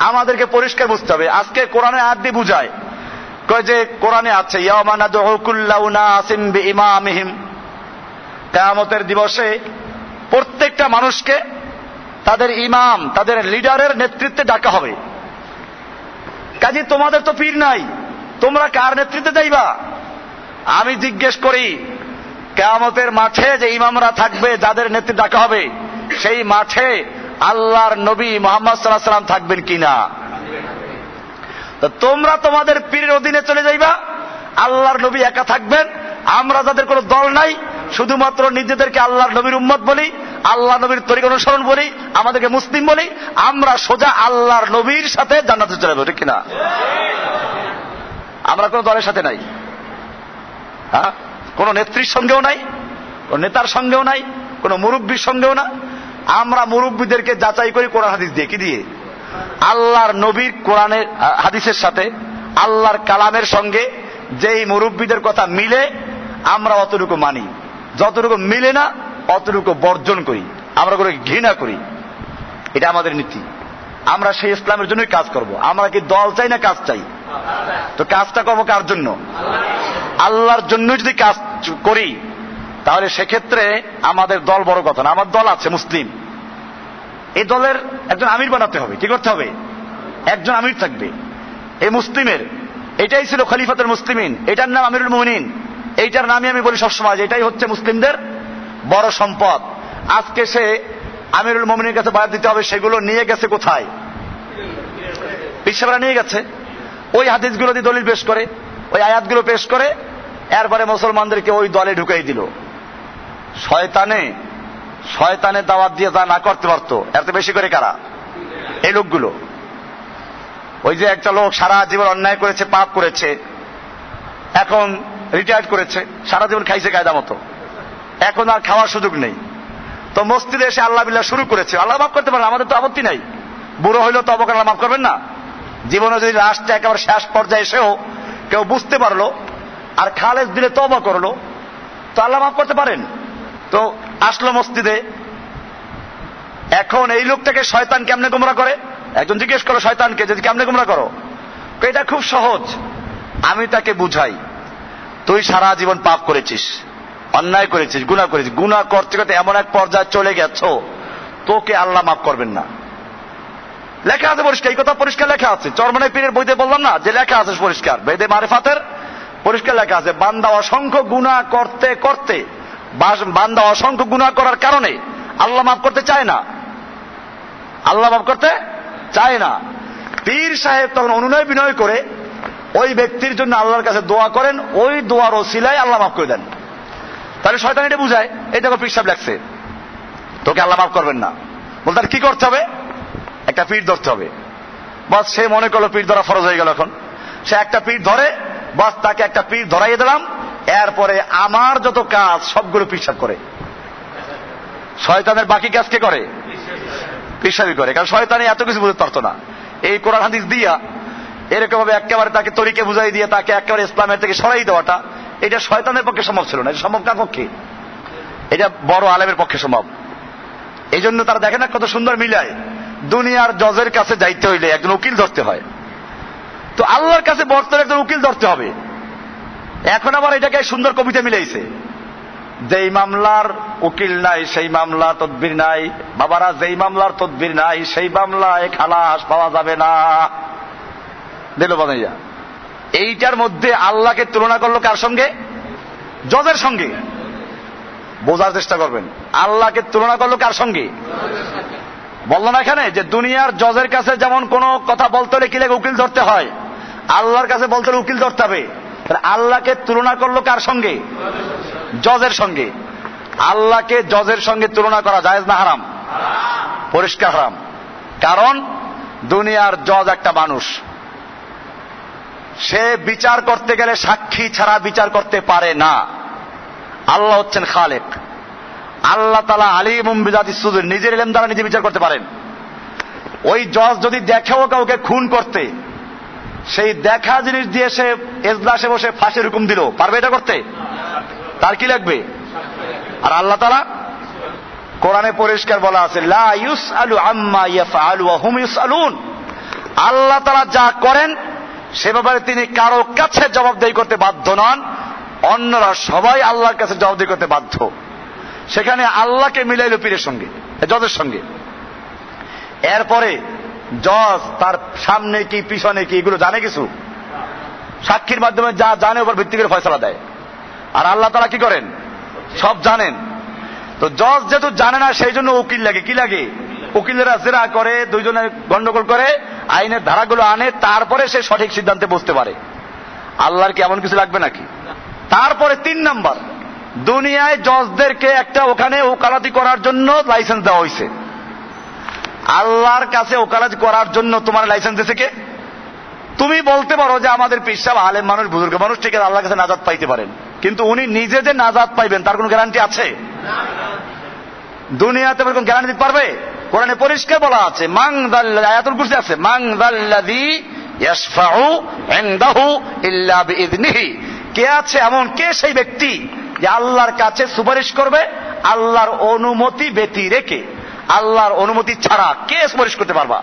আমাদেরকে পরিষ্কার বুঝতে হবে। আজকে কোরআনে আদি বুঝায়। কয় যে কোরআনে আছে কেয়ামতের দিবসে প্রত্যেকটা মানুষকে তাদের ইমাম, তাদের লিডারের নেতৃত্বে ডাকা হবে। কাজে তোমাদের তো পীর নাই, তোমরা কার নেতৃত্বে যাইবা? আমি জিজ্ঞেস করি, কেয়ামতের মাঠে যে ইমামরা থাকবে, যাদের নেতৃত্বে ডাকা হবে, সেই মাঠে আল্লাহর নবী মোহাম্মদ সাল্লাহ সাল্লাম থাকবেন কিনা? তো তোমরা তোমাদের পীরের অধীনে চলে যাইবা, আল্লাহর নবী একা থাকবেন, আমরা যাদের কোনো দল নাই, শুধুমাত্র নিজেদেরকে আল্লাহর নবীর উম্মত বলি, আল্লাহ নবীর তরিক অনুসরণ বলি, আমাদেরকে মুসলিম বলি, আমরা সোজা আল্লাহর নবীর সাথে জান্নাতে চলে যাব, ঠিক কিনা? আমরা কোনো দলের সাথে নাই। হ্যাঁ? কোনো নেত্রীর সঙ্গেও নাই, কোন নেতার সঙ্গেও নাই, কোনো মুরব্বীর সঙ্গেও না। আমরা মুরব্বীদেরকে যাচাই করি কোরআন হাদিস দিয়ে। কি দিয়ে? আল্লাহর নবীর কোরআনের হাদিসের সাথে, আল্লাহর কালামের সঙ্গে যেই মুরব্বীদের কথা মিলে, আমরা অতটুকু মানি। যতটুকু মিলে না, অতটুকু বর্জন করি। আমরা করে ঘৃণা করি। এটা আমাদের নীতি। আমরা সেই ইসলামের জন্যই কাজ করব। আমরা কি দল চাই না কাজ চাই? তো কাজটা করব কার জন্য? আল্লাহর জন্য যদি কাজ করি তাহলে সেক্ষেত্রে আমাদের দল বড় কথা না, আমার দল আছে, মুসলিম। এই দলের একজন আমির বানাতে হবে, কি করতে হবে? একজন আমির থাকবে। এই মুসলিমের, এটাই ছিল খলিফাতের মুসলিমিন, এটার নাম আমিরুল মুমিনিন। এইটার নামই আমি বলি সবসময় এটাই হচ্ছে মুসলিমদের বড় সম্পদ। আজকে সে আমিরুল মোমিনের কাছে বায়াত দিতে হবে, সেগুলো নিয়ে গেছে কোথায়? পিসাবরা নিয়ে গেছে। ওই হাদিসগুলো দিয়ে দলিল পেশ করে, ওই আয়াতগুলো পেশ করে, এরপরে মুসলমানদেরকে ওই দলে ঢুকাই দিল। শয়তানে শয়তানে দাওয়াত দিয়ে তা না করতে পারতো। এত বেশি করে কারা? এই লোকগুলো। ওই যে একটা লোক সারা জীবন অন্যায় করেছে, পাপ করেছে, এখন রিটায়ার্ড করেছে, সারা জীবন খাইছে কায়দা মতো। এখন আর খাওয়ার সুযোগ নেই। তো মসজিদে এসে আল্লাহ বিল্লাহ শুরু করেছে। আল্লাহ মাফ করতে পারেন, আমাদের তো আপত্তি নাই। বুড়ো হইলেও তো অবকার মাফ করবেন না। জীবনে যদি লাস্টে একেবারে শেষ পর্যায়ে এসেও কেউ বুঝতে পারল, আর খালেজ দিলে তবা করল, তো আল্লাহ মাফ করতে পারেন। তো আসলো মসজিদে। এখন এই লোকটাকে শয়তান কেমনে গুমরা করে? একজন জিজ্ঞেস করো শয়তানকে, যদি কেমনে গুমরা করো? এটা খুব সহজ। আমি তাকে বুঝাই। তুই সারা জীবন পাপ করেছিস, অন্যায় করেছিস গুণা করেছিস। গুণা করতে করতে এমন এক পর্যায়ে চলে গেছো, তোকে আল্লাহ মাফ করবেন না। লেখা আছে পরিষ্কার, এই কথা পরিষ্কার লেখা আছে। চরমনাই পীরের বইতে বললাম না, যে লেখা আছে পরিষ্কার। বেদে মারেফাতের পরিষ্কার লেখা আছে, বান্দা অসংখ্য গুণা করতে করতে বান্দা অসংখ্য গুণা করার কারণে আল্লাহ মাফ করতে চায় না। আল্লাহ মাফ করতে চায় না। পীর সাহেব তখন অনুনয় বিনয় করে ওই ব্যক্তির জন্য আল্লাহর কাছে দোয়া করেন, ওই দোয়ার ওসিলায় আল্লাহ মাফ করে দেন। তাহলে শয়তান এটা বুঝায় এটা পীর সাহেব লাগছে তোকে আল্লাহ মাফ করবেন না। বল তার কি করতে হবে? একটা পীর ধরতে হবে। বাস, সে মনে করল পীর ধরা ফরজ হয়ে গেল এখন। সে একটা পীর ধরে, বাস তাকে একটা পীর ধরাইয়ে দিলাম এরপরে আমার যত কাজ, সবগুলো পিসাব করে। শয়তানের বাকি কাজ কে করে? পিসাবি করে। কারণ শয়তানে এত কিছু বুঝতে পারতো না। এই কোরআন হাদিস দিয়া এরকম ভাবে একেবারে তাকে তরিকে বুঝাই দিয়ে, তাকে একেবারে ইসলামের থেকে সরাই দেওয়াটা, এটা শয়তানের পক্ষে সম্ভব ছিল না। সম্ভব কার পক্ষে? এটা বড় আলেমের পক্ষে সম্ভব। এই জন্য তারা দেখে না কত সুন্দর মিলায়। দুনিয়ার জজের কাছে যাইতে হইলে একজন উকিল ধরতে হয়। তো আল্লাহর কাছে বর্তমানে একজন উকিল ধরতে হবে। এখন আবার এটাকে সুন্দর কবিতা মিলাইছে। যেই মামলার উকিল নাই, সেই মামলা তদবির নাই। বাবারা, যেই মামলার তদবির নাই, সেই মামলায় খালাস পাওয়া যাবে না। দিল বানাইয়া। এইটার মধ্যে আল্লাহকে তুলনা করল কার সঙ্গে? জজের সঙ্গে। বোঝার চেষ্টা করবেন। আল্লাহকে তুলনা করল কার সঙ্গে? বলল না এখানে যে দুনিয়ার জজের কাছে যেমন কোন কথা বলতে হলে কি লাগে উকিল ধরতে হয়। আল্লাহর কাছে বলতে হলে উকিল ধরতে হবে। আল্লাহকে তুলনা করল কার সঙ্গে? জজের সঙ্গে। আল্লাহকে জজের সঙ্গে তুলনা করা জায়েজ না হারাম? পরিষ্কার হারাম। কারণ দুনিয়ার জজ একটা মানুষ। সে বিচার করতে গেলে সাক্ষী ছাড়া বিচার করতে পারে না। আল্লাহ হচ্ছেন খালেক। আল্লাহ তালা আলী সুদুর নিজের এলেম দ্বারা নিজে বিচার করতে পারেন। ওই জজ যদি দেখেও কাউকে খুন করতে সেই দেখা জিনিস দিয়ে সে এজলাসে বসে ফাঁসির হুকুম দিল। পারবে এটা করতে? তার কি লাগবে? আর আল্লাহ তালা কোরআনে পরিষ্কার বলা আছে আল্লাহ তারা যা করেন, সে ব্যাপারে তিনি কারও কাছে জবাবদেহি করতে বাধ্য নন, অন্যরা সবাই আল্লাহর কাছে জবাবদেহি করতে বাধ্য। সেখানে আল্লাহকে মিলাইল পীরের সঙ্গে জজের সঙ্গে। এরপরে জজ তার সামনে কি, পিছনে কি, এগুলো জানে কিছু? সাক্ষীর মাধ্যমে যা জানে ওপর ভিত্তি করে ফয়সলা দেয়। আর আল্লাহ তারা কি করেন? সব জানেন। তো জজ যেহেতু জানে না, সেই জন্য উকিল লাগে। কি লাগে? উকিলেরা জেরা করে, দুইজনে গন্ডগোল করে, আইনের ধারাগুলো আনে, তারপরে সে সঠিক সিদ্ধান্তে বসতে পারে। আল্লাহর কি এমন কিছু লাগবে নাকি? তারপরে তিন নাম্বার, দুনিয়ায় জজদেরকে একটা ওখানে ওকালাতি করার জন্য লাইসেন্স দেওয়া হয়েছে আল্লাহর কাছে ওকালাতি করার জন্য তোমার লাইসেন্স দিয়েছে কে? তুমি বলতে পারো যে আমাদের পিসাব আলেম মানুষ, বুজুর্গ মানুষ ঠিক আছে, আল্লাহর কাছে নাজাদ পাইতে পারেন। কিন্তু উনি নিজে যে নাজাদ পাইবেন, তার কোনো গ্যারান্টি আছে? দুনিয়াতে এরকম গ্যারান্টি দিতে পারবে? কোরআনে পরিষ্কার বলা আছে মাং আয়াতুল কুরসি আছে মাং দাল্লাযী ইয়াশফাউ ইনদাহু ইল্লা কে আছে এমন? কে সেই ব্যক্তি যে আল্লাহর কাছে সুপারিশ করবে? আল্লাহর অনুমতি ব্যতি রেখে। আল্লাহর অনুমতি ছাড়া কে সুপারিশ করতে পারবা?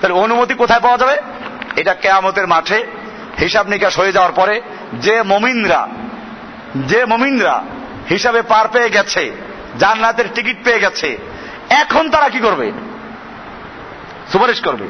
তাহলে অনুমতি কোথায় পাওয়া যাবে? এটা কেয়ামতের মাঠে হিসাব নিকাশ হয়ে যাওয়ার পরে যে মমিনরা যে মমিনরা হিসাবে পার পেয়ে গেছে, জান্নাতের টিকিট পেয়ে গেছে, এখন তারা কি করবে? সুপারিশ করবে।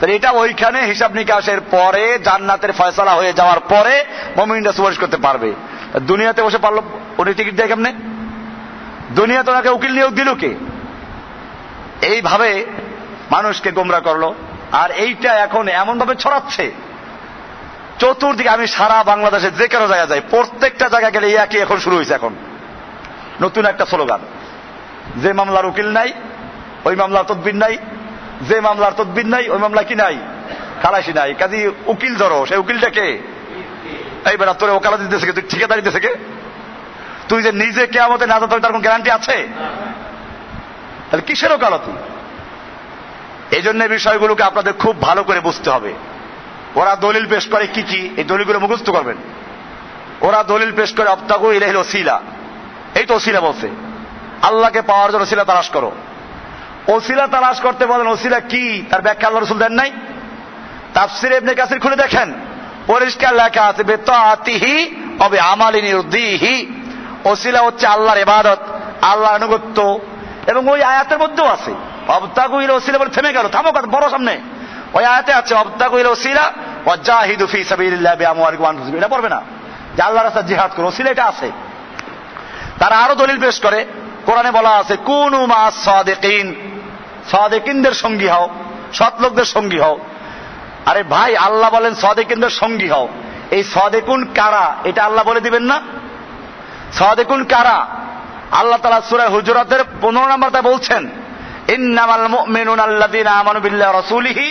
তাহলে এটা ওইখানে হিসাব নিকাশের পরে, জান্নাতের ফয়সলা হয়ে যাওয়ার পরে মমিনরা সুপারিশ করতে পারবে। দুনিয়াতে বসে পারল, উনি টিকিট দেয় কেমনে? দুনিয়াতে ওনাকে উকিল নিয়োগ দিল কে? এইভাবে মানুষকে গোমরা করল। আর এইটা এখন এমন ভাবে ছড়াচ্ছে। চতুর্দিকে আমি সারা বাংলাদেশে যে কোনো জায়গায় যাই, প্রত্যেকটা জায়গায় গেলে একই এখন শুরু হয়েছে এখন। নতুন একটা স্লোগান। যে মামলার উকিল নাই, ওই মামলার তদবির নাই, যে মামলার তদবির নাই, ওই মামলা কি নাই? খালাসি নাই। কাজী উকিল ধরো সেই উকিলটা কে? এই তোরে ওকালা দিতেছে তুই ঠিকাদারি দিতেছে কে? তুই যে নিজে কে আমাদের না তার কোন গ্যারান্টি আছে? তাহলে কিসের ওকালতি? এই জন্য বিষয়গুলোকে আপনাদের খুব ভালো করে বুঝতে হবে। ওরা দলিল পেশ করে কি কি, এই দলিলগুলো মুখস্থ করবেন। ওরা দলিল পেশ করে অপ্তাগু ইলাহিল ওসিলা। এই তো ওসিলা বলছে। আল্লাহকে পাওয়ার জন্য ওসিলা তালাশ করো। ওসিলা তালাশ করতে বলেন, ওসিলা কি? তার ব্যাখ্যা আল্লাহ রসুল দেন নাই? তাফসির এমনি কাসির খুলে দেখেন। পরিষ্কার লেখা আছে, বেতাতিহি অবে আমালিনী ওসিলা হচ্ছে আল্লাহর ইবাদত, আল্লাহর আনুগত্য। এবং ওই আয়াতের মধ্যেও আছে, অবতাগু ইল ওসিলা বলে থেমে গেল, থামো বড় সামনে। ওই আয়াতে আছে, অবতাগু ইল ওসিলা, ওয়াজাহিদু ফি সাবিলিল্লাহ বিআমওয়ালিকুম ওয়া আনফুসিকুম। এটা পড়বে না। যে আল্লাহর রাস্তায় জিহাদ করো, ওসিলা এটা আছে। তারা আরও দলিল পেশ করে, কোরআনে বলা আছে, কোন মা সাদেকিন। সাদেকিনদের সঙ্গী হও, সৎ লোকদের সঙ্গী হও। আরে ভাই, আল্লাহ বলেন সাদেকিনদের সঙ্গী হও। এই সদেকুন কারা? এটা আল্লাহ বলে দিবেন না? সদেকুন কারা? আল্লাহ তালা সুরায় হুজরাতের পনেরো নম্বরটা বলছেন, ইন্নামাল মুমিনুন আল্লাযীনা আমানু বিল্লাহি রাসূলিহি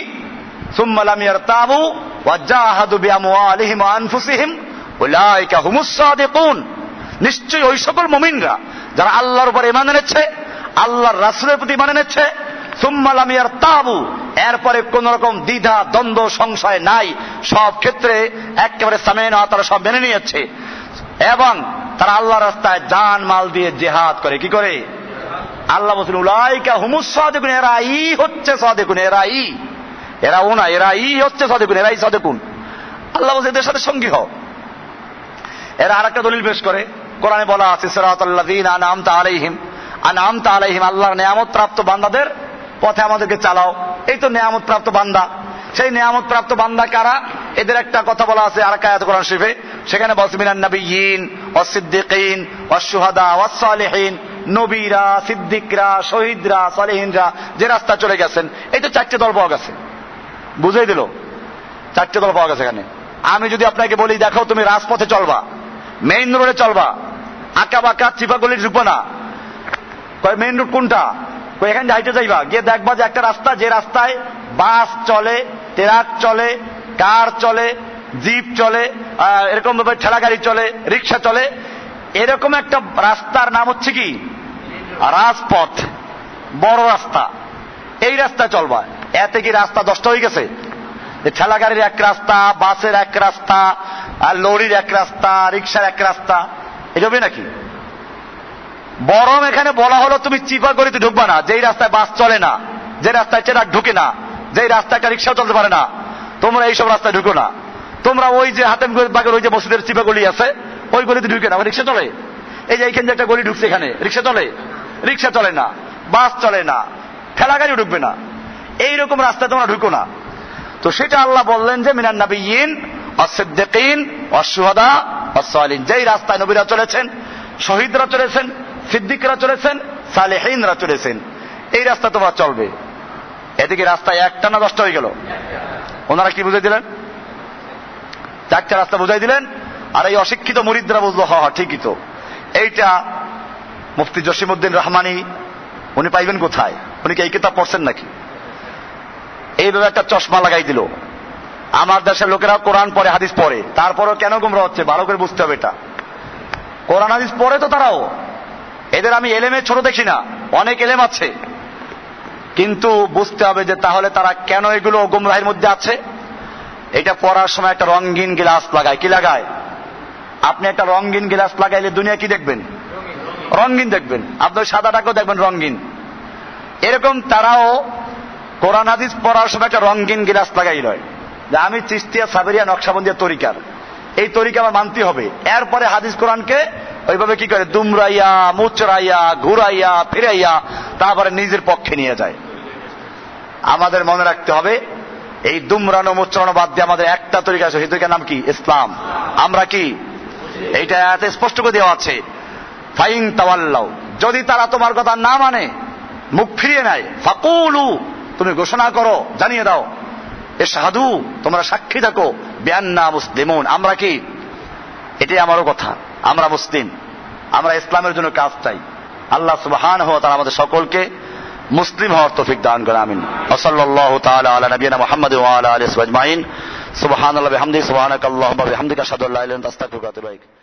সুম্মা লাম ইয়ারতাবু ওয়া জাহাদু বিআমওয়ালিহিম ওয়া আনফুসিহিম উলাইকা হুমুস সাদিকুন। নিশ্চয়ই ওই সকল মুমিনরা যারা আল্লাহর উপর ইমান এনেছে, আল্লাহর রাসূলের প্রতি ইমান এনেছে, সুম্মা লাম ইয়ারতাবু, এরপরে কোন রকম দ্বিধা, দ্বন্দ্ব, সংশয় নাই, সব ক্ষেত্রে একেবারে সামেনা তারা সব মেনে নিয়েছে। এবং তারা আল্লাহ রাস্তায় জান মাল দিয়ে জেহাদ করে। কি করে? আল্লাহ বলছেন, উলাইকা হুমুস সাদেকুন এরা ই হচ্ছে সাদেকুন এরা ই এরা ও না এরা ই হচ্ছে সাদেকুন, এরাই সাদেকুন। আল্লাহ বলছে, এদের সাথে সঙ্গী হও। এরা আর একটা দলিল পেশ করে। কোরআনে বলা আছে, সিরাতাল্লাযীনা আনআমতা আলাইহিম। আনআমতা আলাইহিম আল্লাহর নিয়ামত প্রাপ্ত বান্দাদের পথে আমাদেরকে চালাও। এই তো নিয়ামত প্রাপ্ত বান্দা। সেই নিয়ামত প্রাপ্ত বান্দা কারা? এদের একটা কথা বলা আছে আর কায়াত কোরআন শরীফে। সেখানে বলছে, মিনান নবিয়িন ওয়াসিদ্দিকিন ওয়াসশুহাদা ওয়াসসালিহিন নবীরা, সিদ্দিকরা, শহীদরা, সালেহিনরা, যে রাস্তা চলে গেছেন, এই তো চারটে দল পাওয়া গেছে। বুঝেই দিল? চারটে দল পাওয়া গেছে এখানে। আমি যদি আপনাকে বলি, দেখো তুমি রাজপথে চলবা মেইন রোডে চলবা আঁকা বাঁকা চিপাগলি ঢুকবো না। মেইন রোড কোনটা? এখানে যাইতে যাইবা, গিয়ে দেখবা যে একটা রাস্তা, যে রাস্তায় বাস চলে, ট্রাক চলে, কার চলে জিপ চলে এরকম ভাবে ঠেলা গাড়ি চলে, রিক্সা চলে, এরকম একটা রাস্তার নাম হচ্ছে কি? রাজপথ। বড় রাস্তা। এই রাস্তা চলবা। এতে কি রাস্তা দশটা হয়ে গেছে? ঠেলা গাড়ির এক রাস্তা, বাসের এক রাস্তা আর লরির এক রাস্তা, রিক্সার এক রাস্তা। এটা হবে নাকি? বরং এখানে বলা হলো, তুমি চিপা গড়িতে ঢুকবা না। যেই রাস্তায় বাস চলে না, যে রাস্তায় ট্রাক ঢুকে না যে রাস্তায় একটা রিক্সাও চলতে পারে না, তোমরা এইসব রাস্তায় ঢুকো না। তোমরা ওই যে হাতেম বাগের ওই যে মসজিদের চিপা গলি আছে, ওই গলিতে ঢুকে না রিক্সা চলে। এই যে এইখানে একটা গলি ঢুকছে এখানে, রিক্সা চলে। রিক্সা চলে না, বাস চলে না, ঠেলা গাড়ি ঢুকবে না। এইরকম রাস্তায় তোমরা ঢুকো না। তো সেটা আল্লাহ বললেন যে, মিনান নাবিয়িন অসিদ্দিকিন অসুহাদা অসলিন যেই রাস্তায় নবীরা চলেছেন, শহীদরা চলেছেন, সিদ্দিকরা চলেছেন, সালেহিনরা চলেছেন, এই রাস্তা তোমরা চলবে। এদিকে রাস্তায় একটা না দশটা হয়ে গেল? ওনারা কি বুঝাই দিলেন? চারটা রাস্তা বুঝাই দিলেন আর এই অশিক্ষিত মুরিদরা বুঝলো হ হ, ঠিকই তো। এইটা মুফতি জসিমুদ্দিন রহমানি উনি পাইবেন কোথায়? উনি কি এই কিতাব পড়ছেন নাকি? এইভাবে একটা চশমা লাগাই দিল। আমার দেশের লোকেরা কোরআন পড়ে হাদিস পড়ে। তারপরেও কেন গুমরা হচ্ছে? ভালো করে বুঝতে হবে এটা। কোরআন হাদিস পড়ে তো তারাও। এদের আমি এলেমে ছোট দেখি না অনেক এলেম আছে। কিন্তু বুঝতে হবে যে তাহলে তারা কেন এগুলো গুমরাহের মধ্যে আছে? এটা পড়ার সময় একটা রঙিন গ্লাস লাগায়। কি লাগায়? আপনি একটা রঙিন গ্লাস লাগাইলে দুনিয়া কি দেখবেন? রঙিন দেখবেন। আপনার সাদাটাকেও দেখবেন রঙিন। এরকম তারাও কোরআন হাদিস পড়ার সময় একটা রঙিন গিলাস লাগাই রয় যে আমি চিস্তিয়া, সাবেরিয়া, নকশাবন্দিয়া তরিকার। এই তরিকা আমার মানতে হবে। এরপরে হাদিস কোরআনকে ওইভাবে কি করে? দুমরাইয়া, মুচরাইয়া, ঘুরাইয়া, ফিরাইয়া, তারপরে নিজের পক্ষে নিয়ে যায়। আমাদের মনে রাখতে হবে এই দুমরানো মুচরানো বাদ দিয়ে আমাদের একটা তরিকা আছে। সেই তরিকার নাম কি? ইসলাম। আমরা কি? এইটা এত স্পষ্ট করে দেওয়া আছে। ফাইন তাওয়াল্লাও যদি তারা তোমার কথা না মানে মুখ ফিরিয়ে নেয়, ফাকুলু, তুমি ঘোষণা করো, জানিয়ে দাও। এ সাধু তোমরা সাক্ষী থাকো। বিয়ান্না মুসলিমুন। আমরা কি? এটাই আমারও কথা। আমরা মুসলিম। আমরা ইসলামের জন্য কাজ চাই। আল্লাহ সুবহান হওয়া তারা আমাদের সকলকে মুসলিম হওয়ার তৌফিক দান করে, আমিন। ওসল্লাল্লাহু তাআলা আলা নবিয়িনা মুহাম্মদ ওয়া আলা আলিহি ওয়া আজমাইন সুবহানাল্লাহি, বিহামদিহি, সুবহানাকাল্লাহুম্মা, বিহামদিকা, আশহাদু আল্লা ইলাহা